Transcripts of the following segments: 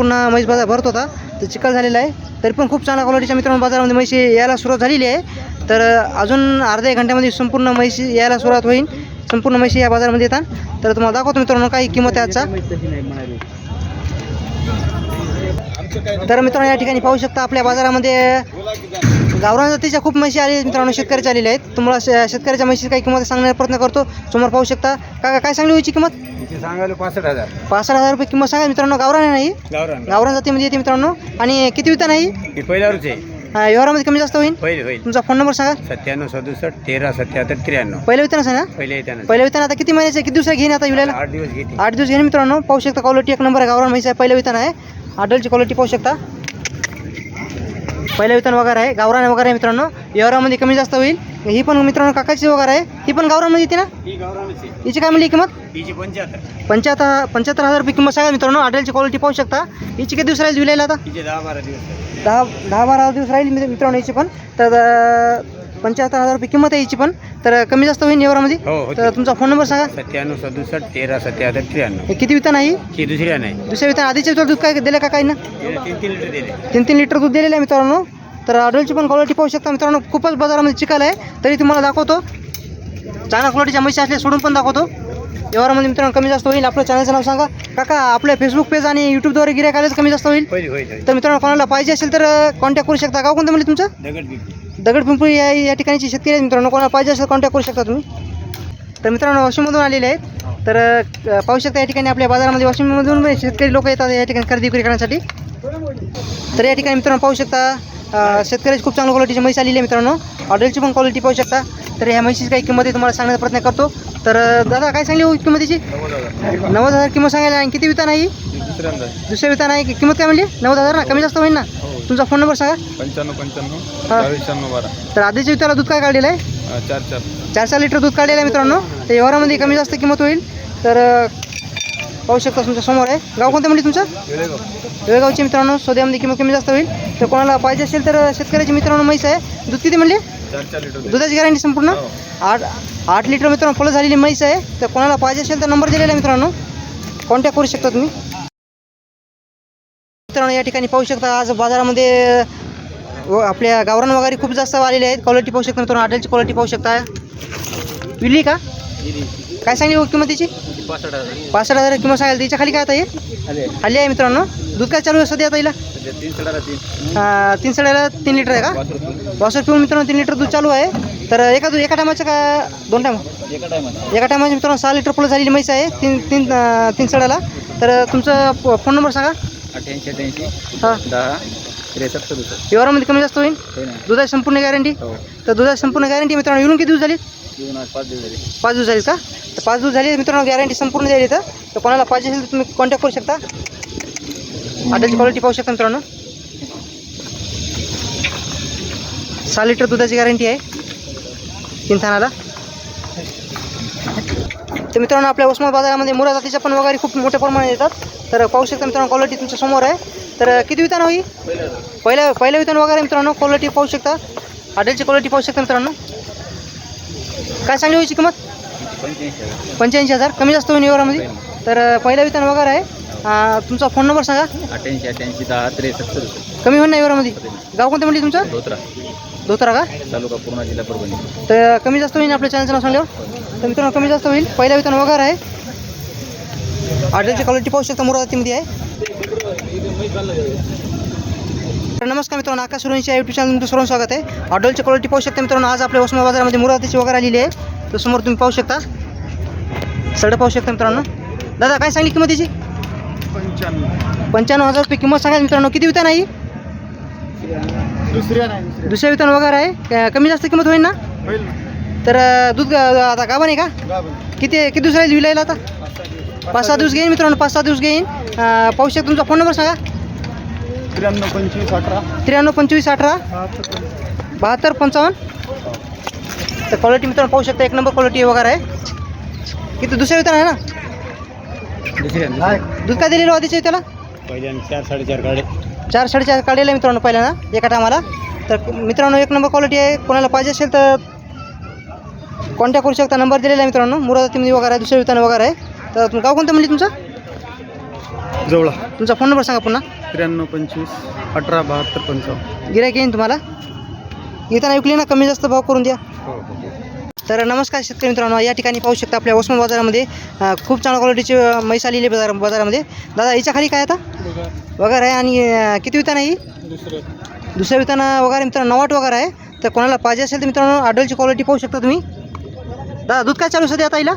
पुन्हा म्हैस बाजार भरत होता. तर चिखल झालेला आहे. तरी पण खूप चांगल्या क्वालिटीच्या मित्रांनो बाजारामध्ये म्हैशी यायला सुरुवात झालेली आहे. तर अजून अर्ध्या एक घंट्यामध्ये संपूर्ण म्हैशी यायला सुरुवात होईल. संपूर्ण म्हशी या बाजारामध्ये येतात. तर तुम्हाला दाखवतो मित्रांनो काही किंमत आहे आजचा. तर मित्रांनो या ठिकाणी पाहू शकता आपल्या बाजारामध्ये गावरान जातीच्या खूप म्हशी आले मित्रांनो शेतकऱ्याच्या आलेल्या आहेत. तुम्हाला शेतकऱ्याच्या म्हशी काही किंमत सांगण्याचा प्रयत्न करतो. समोर पाहू शकता. का काय सांगली होईची किंमत? सांगायला पासष्ट हजार. पासष्ट हजार रुपये किंमत सांगा. मित्रांनो गावरान आहे नाही गावरान. गावरान जातीमध्ये येते मित्रांनो. आणि किती विता नाही ही? पहिल्यावरच आहे. हा, व्यवहारामध्ये कमी जास्त होईल? तुमचा फोन नंबर सांगा. सत्त्याण्णव सदुसष्ट तेरा सत्याहत्तर त्र्याण्णव. पहिल्या विताना सांगा. पहिले येताना पहिल्या विताना आता किती महिन्याचे किती दिवसा घेईन आता विलायला? आठ दिवस घेते. आठ दिवस घेईन मित्रांनो. पाहू शकता क्वालिटी एक नंबर आहे गावरान म्हैस आहे. पहिल्या विताना आहे आडलची क्वालिटी पाहू शकता. पहिल्या वितान वगैरे आहे. गावरान वगैरे आहे मित्रांनो. व्यवहारामध्ये कमी जास्त होईल. ही पण मित्रांनो काकाची वगैरे आहे. ही पण गावरानमध्ये येते ना? हिची काय म्हणली किंमत? हिची पंच्याहत्तर. पंच्याहत्तर पंच्याहत्तर हजार रुपये किंमत सांगा मित्रांनो. आडलची क्वालिटी पाहू शकता. हिची किती दिवस राहील विलायला आता? दहा बारा दिवस आहे. दहा दहा बारा दिवस राहील मित्र- मित्रांनो हिची पण. तर पंच्याहत्तर हजार रुपये किंमत आहे हिची पण. तर कमी जास्त होईल व्यवहारामध्ये हो तर तुमचा फोन नंबर सांगा. सत्त्याण्णव सदुसष्ट तेरा सत्याहत्तर त्र्याण्णव. हे किती वितान आहे? ही दुसऱ्या नाही दुसऱ्या वितान आधीच्या दूध काय दिलं का काही ना? तीन तीन लिटर दिले. तीन तीन लिटर दूध दिलेलं आहे मित्रांनो. तर अडलची पण क्वालिटी पाहू शकता मित्रांनो. खूपच बाजारामध्ये चिकाल आहे. तरी तुम्हाला दाखवतो. चांगल्या क्वालिटीच्या म्हशी असल्या सोडून पण दाखवतो. व्यवहारामध्ये मित्रांनो कमी जास्त होईल. आपलं चॅनलचं नाव सांगा. काका आपल्या फेसबुक पेज आणि यूट्यूबद्वारे गिरायक आलेच कमी जास्त होईल. तर मित्रांनो कोणाला पाहिजे असेल तर कॉन्टॅक्ट करू शकता. गाव कोणतं म्हणजे तुमचं? दगड पिंपळी या या ठिकाणची शेतकरी आहेत मित्रांनो. कोणाला पाहिजे असेल कॉन्टॅक्ट करू शकता तुम्ही. तर मित्रांनो वाशिममधून आलेले आहेत. तर पाहू शकता या ठिकाणी आपल्या बाजारामध्ये वाशिममधून पण शेतकरी लोक येतात या ठिकाणी खरेदी विक्री करण्यासाठी. तर या ठिकाणी मित्रांनो पाहू शकता शेतकऱ्याची खूप चांगल्या क्वालिटीची म्हैस आलेली आहे मित्रांनो. ऑर्डरची पण क्वालिटी पाहू शकता. तर ह्या म्हशीची काही किंमत आहे तुम्हाला सांगण्याचा प्रयत्न करतो. तर दादा काय सांगली हो किंमतीची? नव्वद हजार किंमत सांगायला आणि किती वितान आहे ही? दुसऱ्या वितान आहे. किंमत काय म्हणली? नव्वद हजार ना? कमी जास्त होईल ना? तुमचा फोन नंबर सांगा. पंच्याण्णव पंच्याण्णव हा. शहाण्णव बारा. तर आधीच्या विताला दूध काय काढलेलं आहे? चार चार. चार चार लिटर दूध काढलेलं आहे मित्रांनो. ते व्यवहारामध्ये कमी जास्त किंमत होईल. तर पाहू शकता तुमच्यासमोर आहे. गाव कोणतं म्हणजे तुमचं? वेळगावची मित्रांनो सौद्यामध्ये किंमत कमी जास्त होईल. तर कोणाला पाहिजे असेल तर शेतकऱ्याचे मित्रांनो म्हैस आहे. दूध किती म्हणले? दुधाची गॅरंटी संपूर्ण? आठ आठ लिटर मित्रांनो फुलं झालेली म्हैस आहे. तर कोणाला पाहिजे असेल तर नंबर दिलेला आहे मित्रांनो. कॉन्टॅक्ट करू शकता तुम्ही. मित्रांनो या ठिकाणी पाहू शकता आज बाजारामध्ये व आपल्या गावरान वगैरे खूप जास्त आलेले आहेत. क्वालिटी पाहू शकता मित्रांनो आटेलची क्वालिटी पाहू शकता. विली का? काय सांगली हो किंमत तिची? पासष्ट हजार. पासष्ट हजार किंमत सांगायला त्याच्याखाली काय आता हे? खाली आहे. मित्रांनो. दूध काय चालू आहे सध्या सध्या तीन सड्याला तीन लिटर आहे का? वासर पिऊन. मित्रांनो तीन लिटर दूध चालू आहे. तर एका एका टायमाचं का दोन टायम? एका टायमाची. मित्रांनो सहा लिटर पुढे झालेली म्हैस आहे. तीन तीन तीन सड्याला. तर तुमचं फोन नंबर सांगा. अठ्ठ्याऐंशी अठ्ठ्याऐंशी हां. दहा त्रेसष्ट व्यवहारामध्ये कमी जास्त होईल? दुधाची संपूर्ण गॅरंटी? हो. तर दुधाची संपूर्ण गॅरंटी मित्रांनो येऊन किती दिवस झाली? पाच दिवस झाले. झाली का? तर पाच दिवस झाली मित्रांनो गॅरंटी संपूर्ण द्यायला तर तर कोणाला पाहिजे असेल तर तुम्ही कॉन्टॅक्ट करू शकता. आटाची क्वालिटी पाहू शकता मित्रांनो. सहा लिटर दुधाची गॅरंटी आहे. तीन थानाला. तर मित्रांनो आपल्या उस्मानाबाद बाजारामध्ये मुरा जातीच्या पण वगैरे खूप मोठ्या प्रमाणात येतात. तर पाहू शकता मित्रांनो क्वालिटी तुमच्यासमोर आहे. तर किती वितान होई? पहिल्या पहिल्या वितान वगैरे मित्रांनो क्वालिटी पाहू शकता. हॉटेलची क्वालिटी पाहू शकता मित्रांनो. काय सांगली होईची किंमत? पंच्याऐंशी हजार. कमी जास्त होईल व्यवहारामध्ये. तर पहिलं वेतन वगैरे आहे. तुमचा फोन नंबर सांगा. अठ्ठ्याऐंशी अठ्ठ्याऐंशी दहा सदुसष्ट कमी होईल ना व्यवहारामध्ये? गाव कोणतं म्हणजे तुमचं? धोत्रा. धोतरा का? तालुका पूर्णा जिल्हा परभणी. तर कमी जास्त होईल आपल्या चॅनलचं नाव सांगल्यावर? तर मित्रांनो कमी जास्त होईल. पहिलं वेतन वगैरे आहे. ऑर्डरची क्वालिटी पाहू शकता मुरादातीमध्ये आहे. तर नमस्कार मित्रांनो आकाश सुरवंशी यूट्यूब चॅनल तुमचं सर्व स्वागत आहे. ऑर्डरची क्वालिटी पाहू शकता मित्रांनो आज आपल्या उस्मा बाजारामध्ये मुरादाची वगैरे आलेली आहे. तर समोर तुम्ही पाहू शकता. सड पाहू शकता मित्रांनो. दादा काय सांगली किंमत त्याची पंच्याण्णव. पंच्याण्णव हजार रुपये किंमत सांगा मित्रांनो किती वितान आहे दुसऱ्या नाही दुसऱ्या. वितान वगैरे आहे. कमी जास्त किंमत होईल ना? होईल तर दूध आता गाभण आहे का? किती किती दिवस राहील विलायला आता? पाच सहा दिवस. घेईन मित्रांनो पाच सहा दिवस घेईन. पाहू शकता तुमचा फोन नंबर सांगा. त्र्याण्णव पंचवीस अठरा. त्र्याण्णव पंचवीस अठरा. बहात्तर पंचावन्न. तर क्वालिटी मित्रांनो पाहू शकता एक नंबर क्वालिटी वगैरे आहे किती दुसऱ्या वितान आहे ना? दुसऱ्या दूध काय दिलेलं होते त्याला पहिल्याने चार साडेचार गाडे चार साडेचार काढलेलं आहे मित्रांनो पहिल्यांदा एका टायमाला तर मित्रांनो एक नंबर क्वालिटी आहे. कोणाला पाहिजे असेल तर कॉन्टॅक्ट करू शकता. नंबर दिलेला आहे मित्रांनो. मुरादातीमध्ये वगैरे आहे दुसऱ्या वितान वगैरे आहे. तर गाव कोणतं म्हणजे तुमचं? जवळा. तुमचा फोन नंबर सांगा पुन्हा. त्र्याण्णव पंचवीस अठरा बहात्तर पंचावन्न. गिरायक येईन तुम्हाला? येताना विकली ना? कमी जास्त भाव करून द्या. हो हो तर नमस्कार शेतकरी मित्रांनो या ठिकाणी पाहू शकता आपल्या ओसमान बाजारामध्ये अ, खूप चांगल्या क्वालिटीची अ, म्हैस आलेली आहे बाजार बाजारामध्ये. दादा याच्या खाली काय आता? वगैरे आहे आणि अ, किती वितान आहे ही? दुसरं दुसऱ्या विताना वगैरे मित्रांनो नवाट वगैरे आहे. तर कोणाला पाहिजे असेल तर मित्रांनो आडलची क्वालिटी पाहू शकता तुम्ही. दादा दूध काय चालू सध्या आता हिला?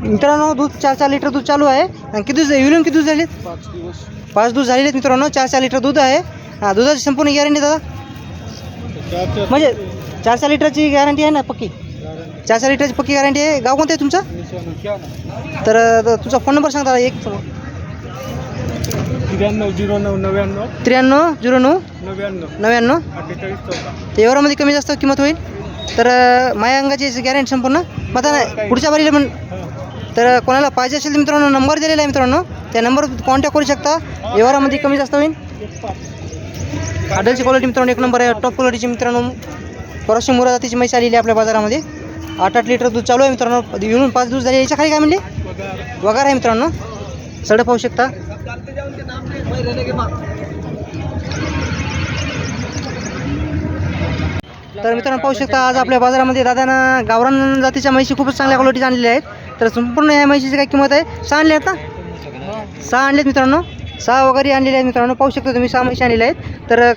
मित्रांनो दूध चार चार लिटर दूध चालू आहे. आणि किती विलून किती दिवस झाले पाच दिवस पाच दिवस झालेले आहेत मित्रांनो चार चार लिटर दूध आहे. हा दुधाची संपूर्ण गॅरंटी दादा? म्हणजे चार चार लिटरची गॅरंटी आहे ना पक्की? चार चार लिटरची पक्की गॅरंटी आहे. गाव कोणतं आहे तुमचं? तर तुमचा फोन नंबर सांगा दादा एक त्र्याण्णव झिरो नऊ नव्याण्णव. त्र्याण्णव झिरो नऊ नव्याण्णव. नव्याण्णव. एवढ्यामध्ये कमी जास्त किंमत होईल? तर माया अंगाची गॅरंटी संपूर्ण? मग नाही पुढच्या बारीला पण तर कोणाला पाहिजे असेल तर मित्रांनो नंबर दिलेला आहे मित्रांनो. त्या नंबरवर कॉन्टॅक्ट करू शकता. व्यवहारामध्ये कमी जास्त होईल. आडलची क्वालिटी मित्रांनो एक नंबर आहे. टॉप क्वालिटीची मित्रांनो परशी मुरा जातीची म्हैस आलेली आहे आपल्या बाजारामध्ये. आठ आठ लिटर दूध चालू आहे मित्रांनो. येऊन पाच दिवस झाले. याच्या खाली काय म्हणले? वगार आहे मित्रांनो. सडक पाहू शकता. तर मित्रांनो पाहू शकता आज आपल्या बाजारामध्ये दादानं गावरान जातीच्या म्हैशी खूपच चांगल्या क्वालिटीच्या आणलेल्या आहेत. तर संपूर्ण या म्हैशीची काय किंमत आहे? सहा आणले आहेत ना सहा आणलेत मित्रांनो. सहा वगैरे आणलेले आहेत मित्रांनो. पाहू शकता तुम्ही सहा म्हशी आणलेल्या आहेत. तर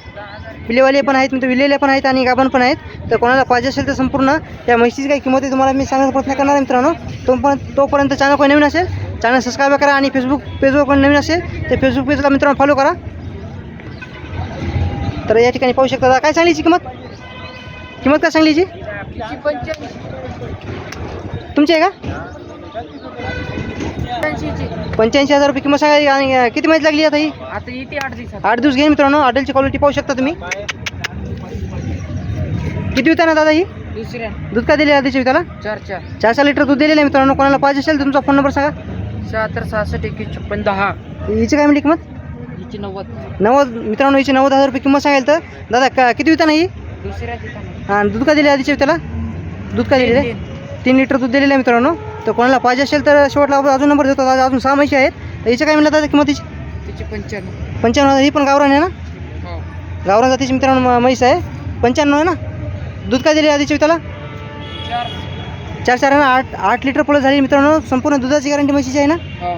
विलेवाले पण आहेत मित्र विलेले पण आहेत आणि गाभण पण आहेत. तर कोणाला पाहिजे असेल तर संपूर्ण त्या म्हशीची काय किंमत आहे तुम्हाला मी सांगण्याचा प्रयत्न करणार आहे मित्रांनो. तोपर्यंत तोपर्यंत चॅनल कोणी नवीन असेल चॅनल सबस्क्राईब करा आणि फेसबुक पेजवर कोणी नवीन असेल तर फेसबुक पेजला मित्रांनो फॉलो करा. तर या ठिकाणी पाहू शकता काय सांगलीची किंमत? किंमत काय सांगलीची? तुमची आहे का? पंच्याऐंशी हजार रुपये किंमत सांगायची आणि किती माहिती लागली आता ही? आता येते आठ दिवसात. आठ दिवस घेईन मित्रांनो हॉटेलची क्वालिटी पाहू शकता तुम्ही. किती होता ना दादा ही? दुसऱ्या. दूध का दिले आधीच्या विताला चार चार. चार चार लिटर दूध दिलेलं आहे मित्रांनो कोणाला पाहिजे असेल तुमचा फोन नंबर सांगा. शहात्तर सहासष्ट एकवीस छप्पन दहा. हिची काय म्हणली किंमत? हिची नव्वद. नव्वद मित्रांनो हिची नव्वद हजार रुपये किंमत सांगाल तर. दादा का किती होता ना ही? दुसऱ्या ठिकाणी. हां दूध का दिले आधीच्या विताला दूध का दिलेलं? आहे तीन लिटर दूध दिलेलं आहे मित्रांनो. तर कोणाला पाहिजे असेल तर शेवटला आपण अजून नंबर देतो. दादा अजून सहा महिशी आहेत. तर हिचं काय म्हणलं दादा किंमतीची तिची पंच्याण्णव. पंच्याण्णव ही पण गावरान आहे ना? हो. गावरान जातीची मित्रांनो म- म्हैस आहे. पंच्याण्णव आहे ना? दूध काय दिले आधीच्या विताला चार. चार चार आहे ना? आठ आठ लिटर पुढे झाली मित्रांनो. संपूर्ण दुधाची गॅरंटी म्हशीची आहे ना? हो.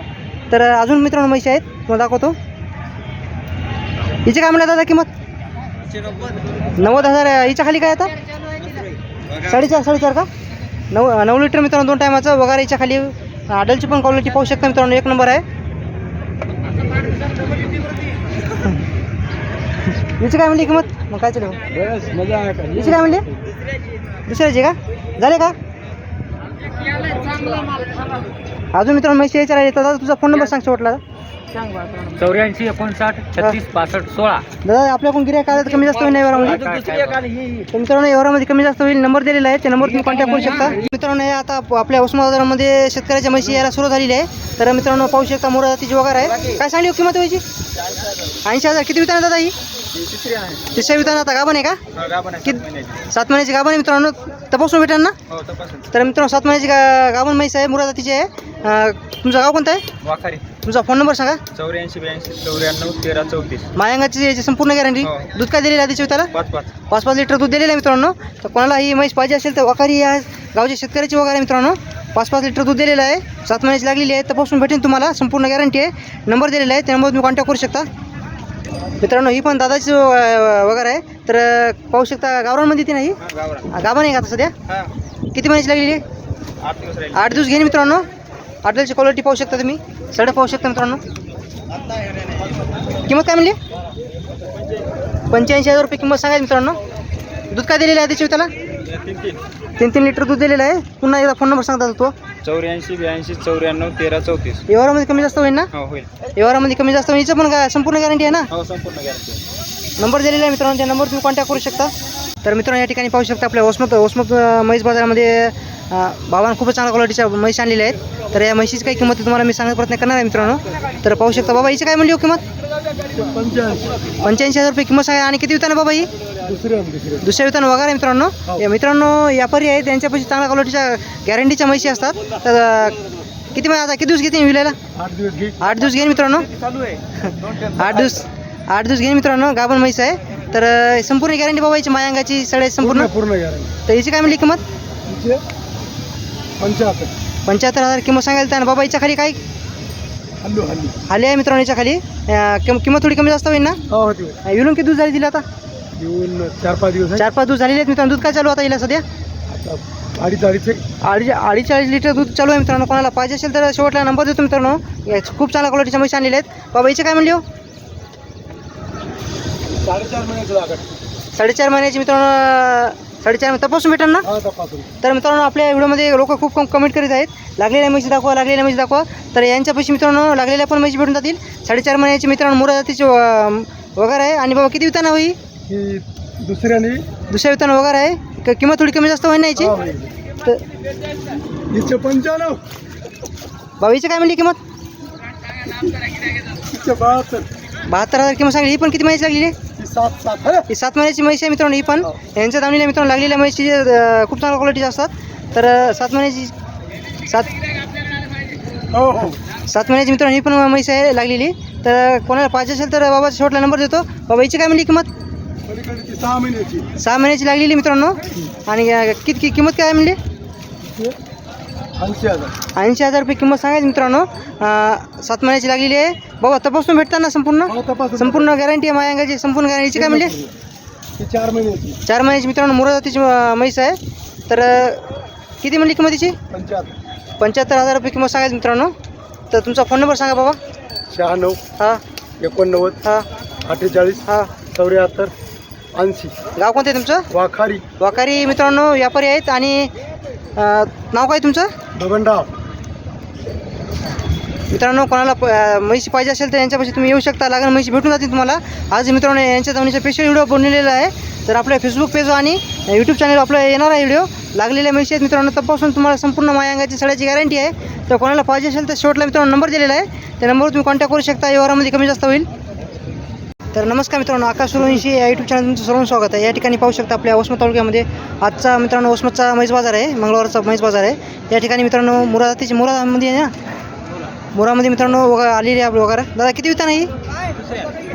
तर अजून मित्रांनो म्हशी आहेत. तुम्हाला दाखवतो. हिचे काय म्हणलं दादा किंमत? नव्वद. हजार आहे. हिच्या खाली काय आता? साडेचार साडेचार का? नऊ नऊ लिटर मित्रांनो दोन टायमाचं वगैरे हिच्या खाली आडलची पण क्वालिटी पाहू शकता मित्रांनो एक नंबर आहे. हिची काय म्हणली किंमत? मग काय चालू हिची काय म्हणली? दुसऱ्याची का? झाले का? अजून मित्रांनो म्हशी यायच्या राहिले दादा तुझा फोन नंबर सांग शेवटला. चौऱ्याऐंशी एकोणसाठ छत्तीस पासष्ट सोळा. दादा आपल्याकडून गिऱ्हाईक आलं तर कमी जास्त होईल तर मित्रांनो व्यवहारामध्ये कमी जास्त होईल. नंबर दिलेला आहे. त्या नंबर तुम्ही कॉन्टॅक्ट करू शकता. मित्रांनो हे आता आप- आपल्या उस्मा बाजारामध्ये शेतकऱ्याच्या म्हशी यायला सुरू झालेली आहे. तर मित्रांनो पाहू शकता मोरा जातीची वगैरे आहे. काय सांगली हो किंमत व्हायची ऐंशी हजार. किती विताना दादा ही? तिसऱ्या विताना आता गाभण आहे का? कित- सात महिन्याची. गाभण आहे मित्रांनो. तपासून भेटेल ना हो तर मित्रांनो सात महिन्याची गा गाभण म्हैस आहे मुरा जातीची आहे. तुमचं गाव कोणतं आहे? वाखारी. तुमचा फोन नंबर सांगा. चौऱ्याऐंशी ब्याऐंशी चौऱ्याण्णव तेरा चौतीस. मायांगाची याची संपूर्ण गॅरंटी हो. दूध काय दिलेली आधीच्या विताला पाच पाच. पाच पाच लिटर दूध दिलेलं आहे मित्रांनो. तर कोणाला ही म्हैस पाहिजे असेल तर वखारी या गावच्या शेतकऱ्याची वगैरे मित्रांनो. पाच पाच लिटर दूध दिलेलं आहे. सात महिन्याची लागलेली आहे. तपासून भेटेल तुम्हाला. संपूर्ण गॅरंटी आहे. नंबर दिलेला आहे. त्या नंबर तुम्ही कॉन्टॅक्ट करू शकता. मित्रांनो ही पण दादाची अं, वगैरे आहे. तर अं, पाहू शकता गावरांमध्ये ती नाही? हा गावरा गाभा नाही का आता सध्या? हा. किती महिन्याची लागलेली आहे? आठ दिवस राहिले. आठ दिवस घेईन मित्रांनो. आठवड्याची क्वालिटी पाहू शकता तुम्ही. सडक पाहू शकता मित्रांनो. किंमत काय म्हणली? पंच्याऐंशी हजार रुपये किंमत सांगायची मित्रांनो. दूध काय दिलेलं आहे आधीची त्याला? तीन तीन लिटर दूध दिलेलं आहे. पुन्हा एकदा फोन नंबर सांगता तो? चौऱ्याऐंशी ब्याऐंशी चौऱ्याण्णव तेरा चौतीस. व्यवहारामध्ये कमी जास्त होईल ना? हो होईल. व्यवहारामध्ये कमी जास्त होईल. पण काय संपूर्ण गॅरंटी आहे ना? हो संपूर्ण गॅरंटी नंबर दिलेला आहे मित्रांनो त्या नंबर तुम्ही कॉन्टॅक्ट करू शकता. तर मित्रांनो या ठिकाणी पाहू शकता आपल्या ओसमत ओसमत अं, म्हैस बाजारामध्ये भावानं खूपच चांगल्या क्वालिटीच्या म्हैस आणलेल्या आहेत. तर या म्हशीची काही किंमत आहे तुम्हाला मी सांगण्याचा प्रयत्न करणार आहे मित्रांनो. तर पाहू शकता बाबा हिची काय म्हणली हो किंमत? पंच्याऐंशी हजार रुपये किंमत सांगा आणि किती विताना बाबा ही? दुसऱ्या वितान वगैरे आहे मित्रांनो. या मित्रांनो व्यापारी आहे त्यांच्यापाशी चांगल्या क्वालिटीच्या गॅरंटीच्या म्हशी असतात. तर किती आता किती दिवस घेते विलायला? आठ दिवस घे आठ दिवस घेईन मित्रांनो? आहे. आठ दिवस. आठ दिवस घेईन मित्रांनो गाभण म्हैस आहे. तर अं, संपूर्ण गॅरंटी बाबा याची मायांगाची सगळे संपूर्ण? पूर्ण गॅरंटी तर याची काय म्हणली किंमत? तिचे पंच्याहत्तर. पंच्याहत्तर हजार किंमत सांगायला त्यानं बाबा याच्या खाली काय? हल्लू हल्ली. आली आहे मित्रांनो याच्या खाली. अं, किम- किंमत थोडी कमी जास्त होईल ना? हो होती विलून किती दूध झाली दिला आता? येऊन चार पाच दिवस आहे. चार पाच दूध झालेले आहेत मित्रांनो. दूध काय चालू आता येईल सध्या? आता अडीच अडीच. अडीच अडीच चाळीस लिटर दूध चालू आहे मित्रांनो. कोणाला पाहिजे असेल तर शेवटला नंबर देतो मित्रांनो. या खूप चांगल्या क्वालिटीच्या म्हशी आणलेल्या आहेत. बाबा याचे काय म्हणले हो? साडेचार महिन्याचं लागत साडेचार महिन्याची मित्रांनो साडेचार महिने तपासून भेटेल ना हा तपासून तर मित्रांनो आपल्या व्हिडिओमध्ये लोक खूप कम कमेंट करीत आहेत. लागलेल्या म्हशी दाखवा लागलेल्या म्हशी दाखवा. तर यांच्यापाशी मित्रांनो लागलेल्या पण म्हशी भेटून जातील. साडेचार महिन्याची मित्रांनो मुरा जातीची वगैरे आहे. आणि बाबा किती विताना होई दुसऱ्याने. दुसऱ्या विताना वगैरे आहे. क- किंमत थोडी कमी जास्त होईल ना याची. तर हिचे पंच्याण्णव. बावीची काय म्हणली किंमत? हिचे बहात्तर. बहात्तर हजार किंमत सांगली. ही पण किती महिन्याची लागलेली आहे? सात सात है ही सात महिन्याची म्हैस आहे मित्रांनो ही पण. हो. यांच्या दामणीला मित्रांनो लागलेल्या म्हैशी अं, खूप चांगल्या क्वालिटीच्या असतात. तर अं, सात महिन्याची सात हो हो. सात महिन्याची मित्रांनो ही पण म्हैस आहे लागलेली. तर कोणाला पाहिजे असेल तर बाबा शेवटला नंबर देतो. बाबा हिची काय म्हणली किंमत? पलीकडे ती सहा महिन्याची. सहा महिन्याची लागलेली मित्रांनो. आणि अं, किती किंमत काय म्हणली? ऐंशी हजार. ऐंशी हजार रुपये किंमत सांगायची मित्रांनो अं, सात महिन्याची लागलेली आहे. बाबा तपासून भेटतात ना संपूर्ण? हो, तपासून संपूर्ण गॅरंटी आहे मायांगाची? संपूर्ण गॅरंटीची काय म्हणली? चार महिन्याची. चार महिन्याची मित्रांनो मुरा जातीची अं, म्हैस आहे. तर अं, किती म्हणली किंमत तिची? पंच्याहत्तर. पंच्याहत्तर हजार रुपये किंमत सांगायची मित्रांनो. तर तुमचा फोन नंबर सांगा बाबा. शहाण्णव हां. एकोणनव्वद हां. अठ्ठेचाळीस हां. चौऱ्याहत्तर ऐंशी. गाव कोणतं आहे तुमचं? वाखारी. वाकारी मित्रांनो व्यापारी आहेत आणि अं, नाव काय तुमचं? बबनराव. मित्रांनो कोणाला प- अं, म्हैशी पाहिजे असेल तर यांच्यापाशी तुम्ही येऊ शकता. लागण म्हैशी भेटून जातील तुम्हाला. आज मित्रांनो यांच्या जमिनीचा स्पेशल व्हिडिओ बनवलेला आहे. तर आपल्या फेसबुक पेज आणि यूट्यूब चॅनल आपलं येणार आहे व्हिडिओ लागलेल्या म्हैशी आहेत मित्रांनो तपासून तुम्हाला संपूर्ण मायांगाची सगळ्याची गॅरंटी आहे. तर कोणाला पाहिजे असेल तर शेवटला मित्रांनो नंबर दिलेला आहे. त्या नंबरवर तुम्ही कॉन्टॅक्ट करू शकता. व्यवहारामध्ये कमी जास्त होईल. तर नमस्कार मित्रांनो आकाश सुरवंशी या यूट्यूब चॅनल तुमचं सर्व स्वागत आहे. या ठिकाणी पाहू शकता आपल्या वसमत तालुक्यामध्ये आजचा मित्रांनो वसमतचा म्हैस बाजार आहे मंगळवारचा म्हैस बाजार आहे. या ठिकाणी मित्रांनो मुरातीची मुरामध्ये आहे ना? मुरामध्ये मित्रांनो वगैरे आलेली आहे आपली वगैरे. दादा किती वितान आहे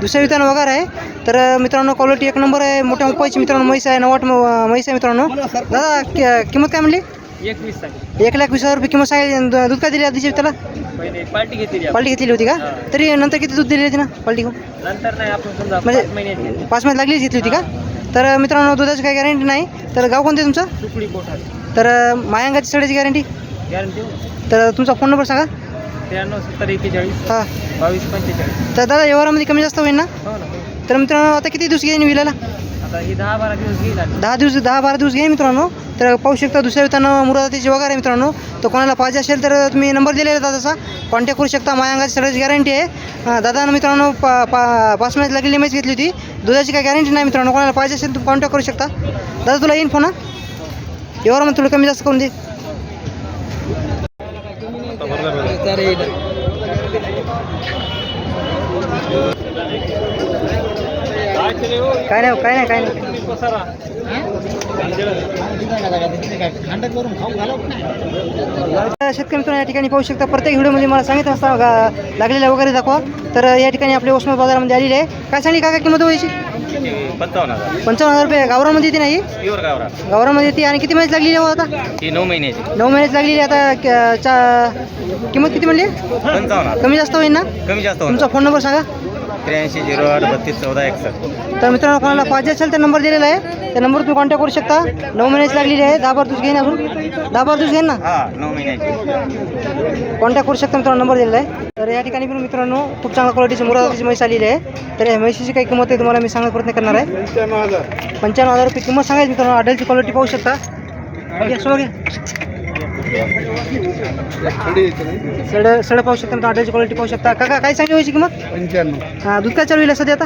दुसऱ्या वितान वगैरे आहे. तर मित्रांनो क्वालिटी एक नंबर आहे. मोठ्या मुंबईची मित्रांनो म्हैस आहे नवाट म- म्हैस आहे मित्रांनो. दादा किंमत काय म्हणली? एकवीस एक लाख वीस हजार रुपये किंमत द- दूध काय दिली आधीची त्याला पार्टी घेतली पाल्टी घेतलेली होती का? तरी नंतर किती दूध दिली होती ना घेऊन? नंतर नाही आपण समजा म्हणजे- पाच महिन्यात घेतली. लागलीच घेतली होती का? तर मित्रांनो दुधाची काही गॅरंटी नाही. तर गाव कोणतं तुमचं? तुकडी पोटात तर मायांगाची सगळ्याची गॅरंटी गॅरंटी तर तुमचा फोन नंबर सांगा. त्र्याण्णव सत्तर एक्केचाळीस हां. बावीस पंचेचाळीस. तर दादा व्यवहारामध्ये कमी जास्त होईल ना? हो ना तर मित्रांनो आता किती दिवस घेईन विलाला? आता ही दहा बारा दिवस घेईल. दहा दिवस दहा बारा दिवस घेईन मित्रांनो. तर पाहू शकता दुसऱ्या वितानं मुरादातीची वगैरे आहे मित्रांनो. तर कोणाला पाहिजे असेल तर तुम्ही नंबर दिलेला आहे दादाचा. कॉन्टॅक्ट करू शकता. मायांगाची सगळ्याची गॅरंटी आहे. अं, दादानं मित्रांनो पा पा पाच महिन्यात लागलेली मॅच घेतली होती. दुधाची काही गॅरंटी नाही मित्रांनो. कोणाला पाहिजे असेल तुम्ही कॉन्टॅक्ट करू शकता. दादा तुला येईन फोन हा? व्यवहारामध्ये थोडं कमी जास्त करून दे. काय नाही काय नाही काय नाही. शेतकरी मित्रांनो या ठिकाणी पाहू शकता प्रत्येक व्हिडिओमध्ये मला सांगितलं असता लागलेल्या वगैरे दाखवा. तर या ठिकाणी आपल्या उस्मान बाजारामध्ये आलेली आहे. काय सांगली काका किंमत व्हायची पंचावन्न हजार. पंचावन्न हजार रुपये. गावरामध्ये येते नाही गावरामध्ये येते. आणि किती महिन्यात लागलेली आहे हो आता? नऊ महिन्याची. नऊ महिन्यात लागलेली आता किंमत किती म्हणली? पंचावन्न. कमी जास्त होईल ना? कमी जास्त तुमचा फोन नंबर सांगा. त्र्याऐंशी झिरो आठ बत्तीस चौदा एकसष्ट. तर मित्रांनो कोणाला पाहिजे असेल तर नंबर दिलेला आहे. त्या नंबरवर तुम्ही कॉन्टॅक्ट करू शकता. नऊ महिन्याची लागलेली आहे. दहा बारा दिवस घेईन अजून. दहा बारा दिवस घेईन ना? हा नऊ महिन्याची. कॉन्टॅक्ट करू शकता मित्रांनो नंबर दिलेला आहे. तर या ठिकाणी पण मित्रांनो खूप चांगल्या क्वालिटीची मुरादाची म्हैस आलेली आहे. तर या म्हैशीची काही किंमत आहे तुम्हाला मी सांगण्याचा प्रयत्न करणार आहे. पंच्याण्णव हजार. पंच्याण्णव हजार रुपये किंमत सांगायची मित्रांनो अडलची क्वालिटी पाहू शकता. घ्या, सोळा घ्या. सड सड पाहू शकता अडलची क्वालिटी पाहू शकता. काका काय सांगली व्हायची किंमत? पंच्याण्णव. हा, दूध काय चालू सध्या आता?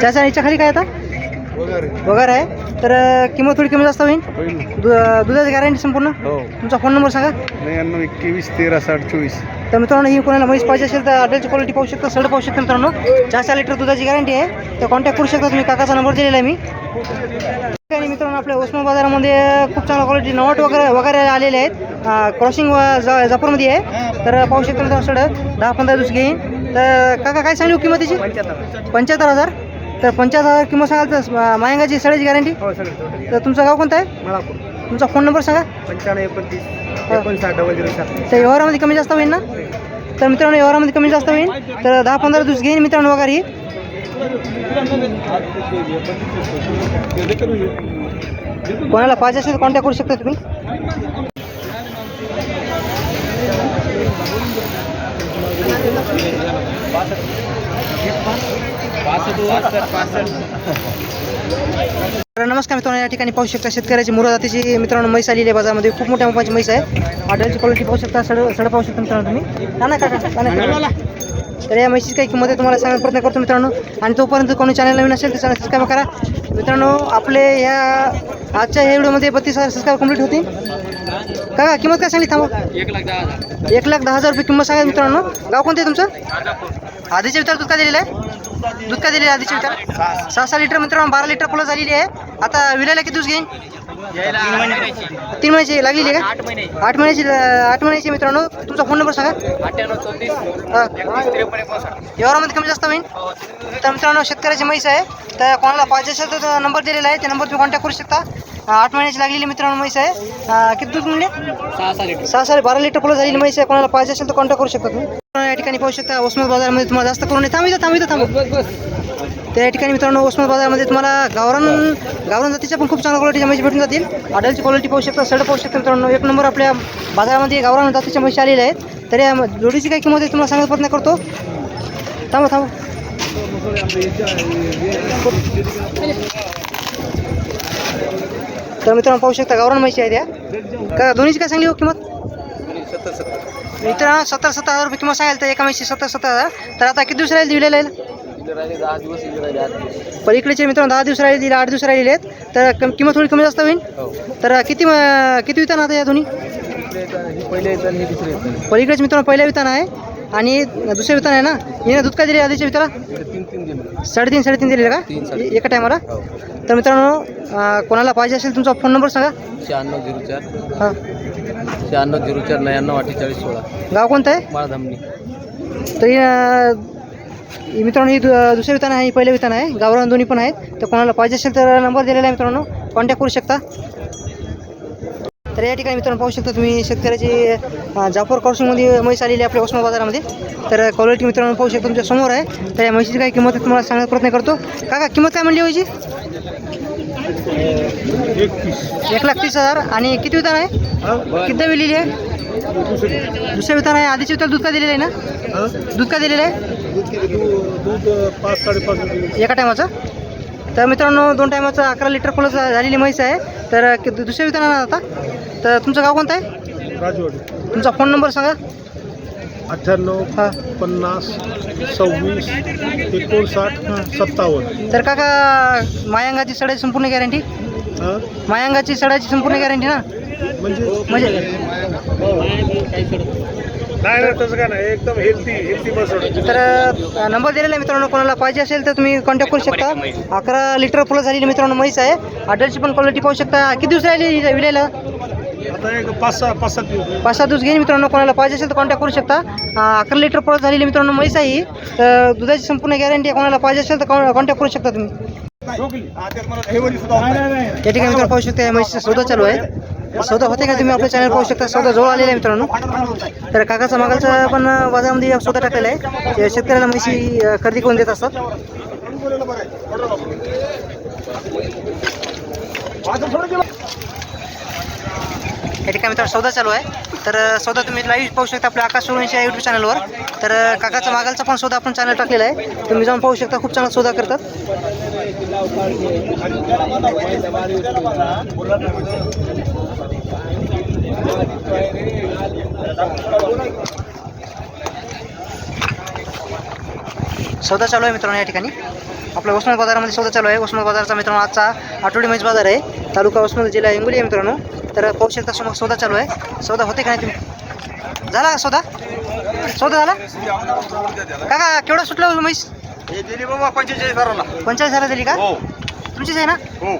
त्याच्या याच्या खाली काय आता? वगैरे. वगैरे आहे. तर किंमत थोडी कमी जास्त होईल? दुधाची गॅरंटी संपूर्ण? हो. तुमचा फोन नंबर सांगा. नव्याण्णव एकवीस तेरा साठ चोवीस. तर मित्रांनो ही कोणाला म्हैस पाहिजे असेल तर आडलची क्वालिटी पाहू शकता सड पाहू शकता मित्रांनो. चार चार लिटर दुधाची गॅरंटी आहे. तर कॉन्टॅक्ट करू शकता तुम्ही. काकाचा नंबर दिलेला आहे मी. आणि मित्रांनो आपल्या उस्मान बाजारामध्ये खूप चांगल्या क्वालिटी नवट वगैरे वगैरे आलेले आहेत. क्रॉसिंग जापूरमध्ये आहे. तर पाहू शकता सड दहा पंधरा दिवस घेईन. तर काका काय सांगू किंमतीची? पंच्याहत्तर हजार. तर पंच्याहत्तर हजार किंमत सांगाल तर मायंगाची सडाची गॅरंटी हो सगळं तर तुमचं गाव कोणतं आहे? तुमचा फोन नंबर सांगा. पंच्याण्णव एकोणतीस हा. तर व्यवहारामध्ये कमी जास्त होईल ना? तर मित्रांनो व्यवहारामध्ये कमी जास्त होईल. तर दहा पंधरा दिवस घेईन मित्रांनो वगैरे. कोणाला पाहिजे असेल तर कॉन्टॅक्ट करू शकता तुम्ही. नमस्कार मित्रांनो या ठिकाणी पाहू शकता शेतकऱ्याची मुरा जातीची मित्रांनो म्हैस आलेली आहे बाजारामध्ये. खूप मोठ्या मोबाईलची म्हैस आहे. ऑर्डरची क्वालिटी पाहू शकता सड सड पाहू शकता मित्रांनो तुम्ही. ना ना ना काका. तर या म्हशीची काही किंमत आहे तुम्हाला सांगण्याचा प्रयत्न करतो मित्रांनो. आणि तोपर्यंत कोणी चॅनल नवीन असेल तर चॅनल सबस्क्राईब करा. मित्रांनो आपले या आजच्या ह्या व्हिडिओमध्ये बत्तीस हजार सबस्क्राईब कंप्लीट होती काका किंमत काय सांगली थांबा. एक लाख दहा हजार रुपये किंमत सांगा मित्रांनो. गाव कोणतं आहे तुमचं? आधीच्या विचार दूध काय दिलेलं आहे? दूध काय दिलेलं आहे आधीच्या विचार? सहा सहा लिटर मित्रांनो बारा लिटर फुलं झालेली आहे. आता विलायला किती दिवस घेईन? तीन महिन्याची लागलेली आहे आठ महिने. का आठ महिन्याची आठ महिन्याची मित्रांनो तुमचा फोन नंबर सांगा. व्यवहारामध्ये कमी जास्त होईल? तर मित्रांनो शेतकऱ्याची म्हैस आहे. तर कोणाला पाहिजे असेल तर तो नंबर दिलेला आहे. त्या नंबर तुम्ही कॉन्टॅक्ट करू शकता. आठ महिन्याची लागलेली मित्रांनो म्हैस आहे. किती दूध म्हणले? सहा साडे बारा लिटर फुलं झालेली म्हैस आहे. कोणाला पाहिजे असेल तर कॉन्टॅक्ट करू शकता तुम्ही. या ठिकाणी पाहू शकता. उस्मान बाजारमध्ये तुम्हाला जास्त करून थांबितं थांबितं थांबू. त्या या ठिकाणी मित्रांनो उस्मान बाजारमध्ये तुम्हाला गावरान गावरान जातीच्या पण खूप चांगल्या क्वालिटीच्या म्हशी भेटून जातील. आडलची क्वालिटी पाहू शकता सड पाहू शकता मित्रांनो. एक नंबर आपल्या बाजारामध्ये गावरान जातीच्या म्हशी आलेल्या आहेत. तर या जोडीची काय किंमत आहे तुम्हाला सांगायचा प्रयत्न करतो. थांबा थांबा. तर मित्रांनो पाहू शकता गावरान म्हशी आहेत या. का दोन्हीची काय सांगली हो किंमत? मित्रांनो सत्तर सत्तर हजार रुपये किंमत सांगाल तर एका म्हशी सत्तर सत्तर हजार. तर आता किती दिवस राहील दिलेला आहे दहा दिवस राहिले आठ दिवस. मित्रांनो दहा दिवस राहिले आठ दिवस राहिलेले आहेत. तर कम- किंमत थोडी कमी जास्त होईल. हो. तर किती म- किती वितान आता या दोन्ही? हे पहिले येतात हे दुसरे येतात पलीकडेच मित्रांनो पहिल्या वितान आहे. आणि दुसरे वितान आहे ना? हिने दूध काय दिले आधीच्या विताला? तीन तीन दिले. साडेतीन साडेतीन दिले का? एका टायमाला? हो. तर मित्रांनो अं, कोणाला पाहिजे असेल तुमचा फोन नंबर सांगा. शहाण्णव झिरो चार. हां. शहाण्णव झिरो चार नव्याण्णव अठ्ठेचाळीस सोळा. गाव कोणतं आहे? माळधामणी तरी अं, मित्रांनो ही दु- दुसरे वितान आहे ही पहिले वितान आहे. गावरान दोन्ही पण आहेत. तर कोणाला पाहिजे असेल तर नंबर दिलेला आहे मित्रांनो. कॉन्टॅक्ट करू शकता. तर या ठिकाणी मित्रांनो पाहू शकता तुम्ही शेतकऱ्याची जाफर क्रॉसिंगमध्ये म्हैस आलेली आपल्या उस्मा बाजारामध्ये. तर क्वालिटी मित्रांनो पाहू शकता तुमच्यासमोर आहे. तर या म्हशीची काय किंमत तुम्हाला सांगण्याचा प्रयत्न करतो. काका किंमत काय म्हणली व्हायची एक लाख तीस हजार. आणि किती वितान आहे? किती दिलेली आहे? दुसरे वितान आहे आधीचे वितान दूध का दिलेलं आहे ना? दूध का दिलेलं आहे? एका टायमाचं तर मित्रांनो दोन टायमाचं अकरा लिटर फुलं झालेली म्हैस आहे. तर दुसऱ्या विताना आता? तर तुमचं गाव कोणतं आहे? राजवाडी. तुमचा फोन नंबर सांगा. अठ्ठ्याण्णव हां. पन्नास सव्वीस एकोणसाठ सत्तावन्न. तर काका मायांगाची सडाची संपूर्ण गॅरंटी मायांगाची सडाची संपूर्ण गॅरंटी ना? म्हणजे? म्हणजे? नाही नाही तसं काय नाही. एकदम हेल्थी हेल्थी बसवड तर अ, नंबर दिलेला आहे मित्रांनो कोणाला पाहिजे असेल तर तुम्ही कॉन्टॅक्ट करू शकता. अकरा लिटर फुलं झालेली मित्रांनो म्हैस आहे. अडलची पण क्वालिटी पाहू शकता. किती दिवस राहिली आता एक पाच सहा पाच सात दिवस. पाच सहा दिवस घेईन मित्रांनो कोणाला पाहिजे असेल तर कॉन्टॅक्ट करू शकता. अं, अकरा लिटर परत झालेली मित्रांनो म्हैस आहे ही. तर दुधाची संपूर्ण गॅरंटी आहे कोणाला पाहिजे असेल तर कॉन्टॅक्ट करू शकता तुम्ही. या ठिकाणी मित्रांनो पाहू शकता या म्हैसचा सौदा चालू आहे. सौदा होते का तुम्ही आपल्या चॅनल पाहू शकता? सौदा जवळ आलेला आहे मित्रांनो. तर काकाचा मागालचा पण बाजारामध्ये सौदा टाकलेला आहे. शेतकऱ्याला म्हशी खरेदी करून देत असतात. या ठिकाणी मित्रांनो सौदा चालू आहे. तर सौदा तुम्ही लाईव्ह पाहू शकता आपल्या आकाश सोळींच्या यूट्यूब चॅनलवर तर काकाचा मागालचा पण सौदा आपण चॅनल टाकलेला आहे. तुम्ही जाऊन पाहू शकता खूप चांगला सौदा करतात. सौदा चालू आहे मित्रांनो या ठिकाणी. आपल्या उस्मान बाजारामध्ये सौदा चालू आहे. उस्मान बाजारचा मित्रांनो आजचा आठवडी मैच बाजार आहे. तालुका उस्मान जिल्हा हिंगोली आहे मित्रांनो. तर पाहू शकता समोर सौदा चालू आहे. सौदा होते का नाही तुम्ही? झाला का सौदा? सौदा झाला? काका केवढा सुटला हो म्हैस हे दिली बाबा पंचेचाळीस हजाराला. पंचेचाळीस हजार दिली का? हो. तुमचीच आहे ना? हो.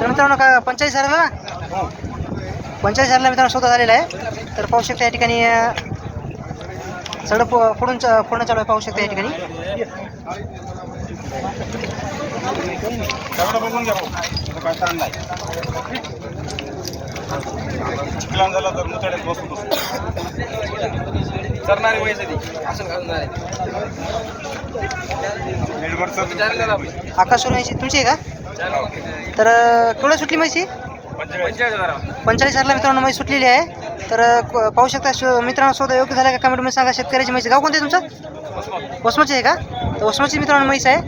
तर मित्रांनो का पंचेचाळीस हजारला? पंचेचाळीस हजारला मित्रांनो सौदा झालेला आहे. तर पाहू शकता या ठिकाणी फ- फोडून च- फोडणं चालू आहे पाहू शकता या ठिकाणी. सगळं आकाश तुमची आहे का? तर केवढं सुटली म्हैसी पंचेचाळीस हजारला मित्रांनो म्हैस सुटलेली आहे. तर क- पाहू शकता शो- मित्रांनो सौदा योग्य झाला का? कमेंटमध्ये सांगा शेतकऱ्याची म्हैस गाव कोणतं तुमचं? वसमतची आहे का? तर वसमतची मित्रांनो म्हैस आहे.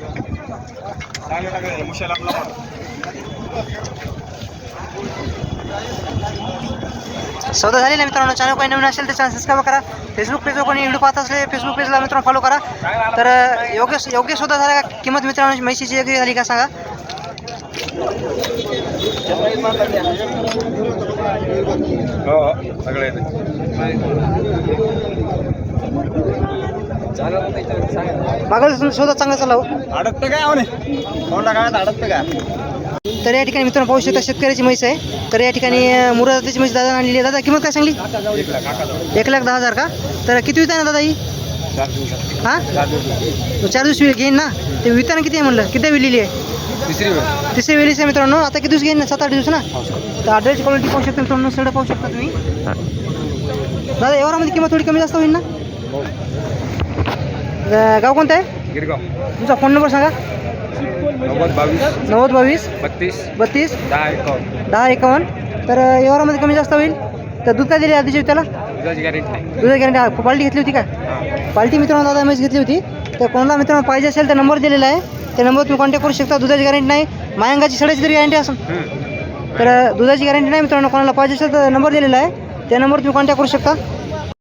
सौदा झालेला आहे मित्रांनो. चॅनल काही नवीन असेल तर चॅनल सबस्क्राईब करा. फेसबुक पेजवर कोणी व्हिडिओ पाहत असले फेसबुक पेजला मित्रांनो फॉलो करा. तर योग्य योग्य सौदा झाला का? किंमत मित्रांनो म्हैशीची योग्य झाली का? सांगा. हो सगळे मागं सौदा चांगला चालला हो. अडकतं काय कोणला काय अडकतं का? तर या ठिकाणी मित्रांनो पाहू शकता शेतकऱ्याची म्हैस आहे. तर या ठिकाणी मुरादाची म्हैस दादा आणलेली आहे. दादा किंमत काय सांगली? एक लाख दहा हजार का? तर किती विकता ना दादा ही? हां? चार दिवसात तो चार दिवस वेळ घेईन ना? ते विकताना किती आहे म्हणलं? किती विलेली आहे? तिसरी वेळ तिसरी वेळीच आहे मित्रांनो. आता किती दिवस घेईन? ना सात आठ दिवस ना? तर आठवड्याची क्वालिटी पाहू शकता मित्रांनो. सगळं पाहू शकता तुम्ही. दादा एवढ्यामध्ये किंमत थोडी कमी जास्त होईल ना? गाव कोणतं आहे? गिरगाव. तुमचा फोन नंबर सांगा. नव्वद बावीस. नव्वद बावीस. बत्तीस. बत्तीस. दहा एकावन्न. दहा एकावन्न. तर एवढ्यामध्ये कमी जास्त होईल? तर दूध काय दिली आधीच्या त्याला दुधाची गॅरंटी दुधाची गॅरंटी पाल्टी घेतली होती का? पार्टी मित्रांनो दादा मॅच घेतली होती. तर कोणाला मित्रांनो पाहिजे असेल तर नंबर दिलेला आहे. त्या नंबर तुम्ही कॉन्टॅक्ट करू शकता. दुधाची गॅरंटी नाही. मायंगाची सडाची तरी गॅरंटी असेल. तर दुधाची गॅरंटी नाही मित्रांनो. कोणाला पाहिजे असेल तर नंबर दिलेला आहे. त्या नंबर तुम्ही कॉन्टॅक्ट करू शकता.